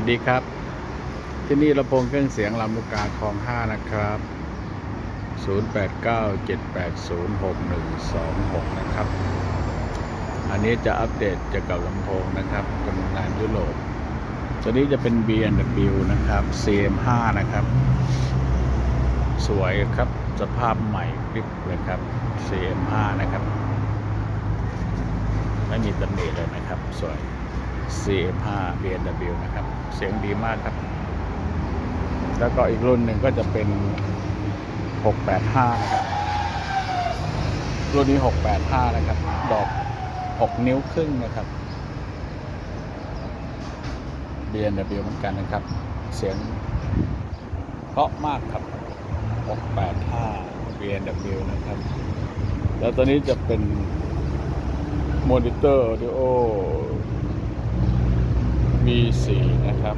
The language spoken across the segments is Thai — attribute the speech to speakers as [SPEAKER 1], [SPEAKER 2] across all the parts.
[SPEAKER 1] วัสดีครับ ที่นี่ลำโพงเครื่องเสียงลำลูกกาคลอง5นะครับ 0897806126 นะครับ อันนี้จะอัปเดตเกี่ยวกับลำโพงนะครับเป็นงานยุโรปตัวนี้จะเป็น B&W นะครับ CM5 นะครับ สวยครับ สภาพใหม่คลิปเลยครับ CM5 นะครับ ไม่มีตำหนิเลยนะครับ สวย CM5 B&W นะครับ เสียงดีมากครับ แล้วก็อีกรุ่นหนึ่งก็จะเป็น 685 นะครับ รุ่นนี้ 685 นะครับ ดอก 6 นิ้วครึ่งนะครับ B&W เหมือนกันนะครับ เสียงเพราะมากครับ 685 B&W นะครับ แล้วตัวนี้จะเป็นมอนิเตอร์ audio V4 นะครับ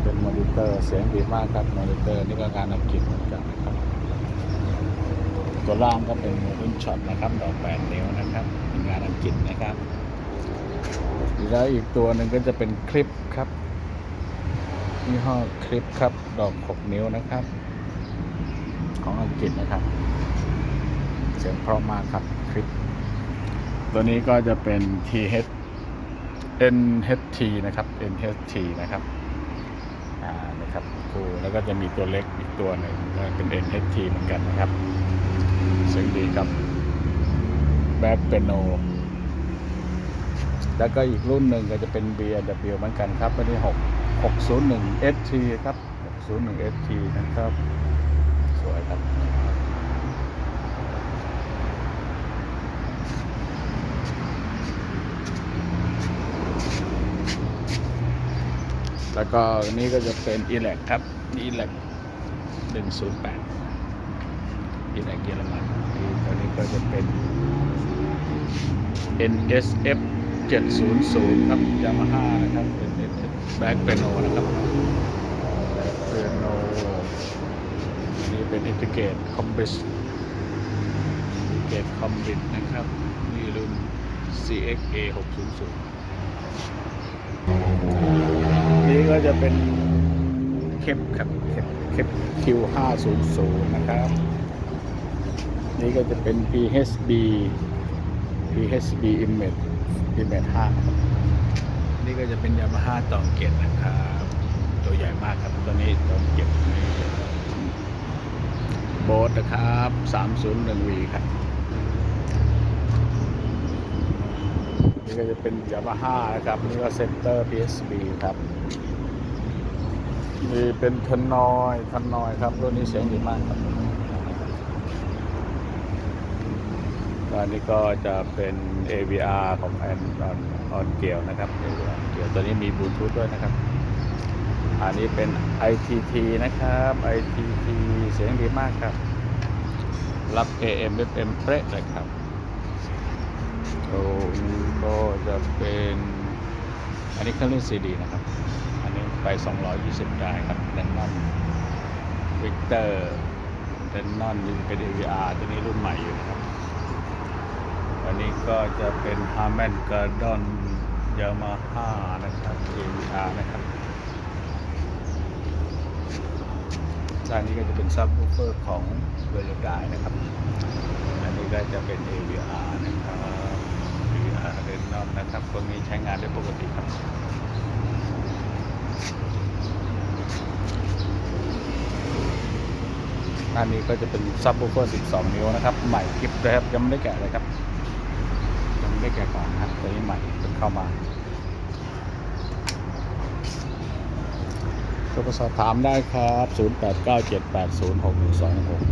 [SPEAKER 1] เป็นมอนิเตอร์เสียงดีมากครับมอนิเตอร์นี่ก็งานอังกฤษเหมือนกันนะครับตัวล่างก็เป็นรุ่นช็อตนะครับดอก8นิ้วนะครับเป็นงานอังกฤษนะครับแล้วอีกตัวหนึ่งก็จะเป็นคลิปครับยี่ห้อคลิปครับ ดอก6นิ้วนะครับ ของอังกฤษนะครับ เสียงเพราะมากครับคลิป ตัวนี้ก็จะเป็น TH NHT นะครับ NHT นะครับอ่านะครับคูแล้วก็จะมีตัวเล็กอีกตัวหนึ่งก็เป็น NHT เหมือนกันนะครับเสียงดีครับแบ็คเปโนแล้วก็อีกรุ่นหนึ่งก็จะเป็น B&W เหมือนกันครับอันนี้6 601 ST ครับ601 ST นะครับ สวยครับ แล้วก็นี่ก็จะเป็น e l a c ครับ e l a c 108 e l a c เยอรมันนี่ตัวนี้ก็จะเป็น NSF 700 ครับ Yamaha นะครับเป็นแบ็คเปียโนนะครับเปียโนนี่เป็นอินทิเกตคอมบิสเกตคอมบิสนะครับนี่รุ่น CXA 600 ก็จะเป็นเคปครับเคปเคป Q500 นะครับ นี่ก็จะเป็น PHB PHB Image Image 5ครับนี่ก็จะเป็น Yamaha ตองเกตนะครับ ตัวใหญ่มากครับตัวนี้ตองเกตโบสนะครับ 301V ครับนี่ก็จะเป็นยามาฮ่านะครับ นี่ก็เซนเตอร์ PSB ครับ นี่เป็นทันนอยทันนอยครับรุ่นนี้เสียงดีมากครับตอนนี้ก็จะเป็น AVR ของแอนออนออนเกียวนะครับ AVR เกียวตัวนี้มีบลูทูธด้วยนะครับ อันนี้เป็น ITT นะครับ ITT เสียงดีมากครับ รับ AM FM เป๊ะเลยครับตรงนี้ก็จะเป็น อันนี้เครื่องเล่นซีดีนะครับ ไป 220ได้ครับแดนนอนวิกเตอร์แดนนอนนี่เป็น AVR ตัวนี้รุ่นใหม่อยู่นะครับอันนี้ก็จะเป็น h a r m a n g a r d o n Yamaha นะครับ AVR นะครับด้านนี้ก็จะเป็นซับ w ูเฟอร์ของเวลกายนะครับ อันนี้ก็จะเป็น AVR นะครับ AVR เดนนอนนะครับตัวนี้ใช้งานได้ปกติครับ อันนี้ก็จะเป็นซับ w ูเฟอร์ 12 นิ้วนะครับ ใหม่คลิปเลยครับยังไม่ได้แกะเลยครับยังไม่ได้แกะก่อนนะครับตัวนี้ใหม่เพิ่งเข้ามาโทรสอบถามได้ครับ 0897806126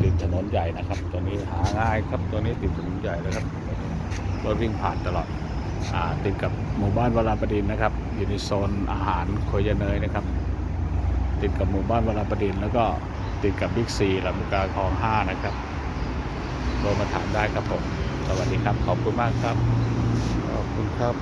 [SPEAKER 1] ติดถนนใหญ่นะครับ ตัวนี้หาง่ายครับ ตัวนี้ติดถนนใหญ่เลยครับรถวิ่งผ่านตลอดอติดกับหมู่บ้านวราประดินนะครับ อยู่ในโซนอาหารโคยเนยนะครับ ติดกับหมู่บ้านวราประดินแล้วก็ ติดกับบิ๊กซีลำลูกกาคลอง5นะครับโทรมาถามได้ครับผม สวัสดีครับ ขอบคุณมากครับ ขอบคุณครับ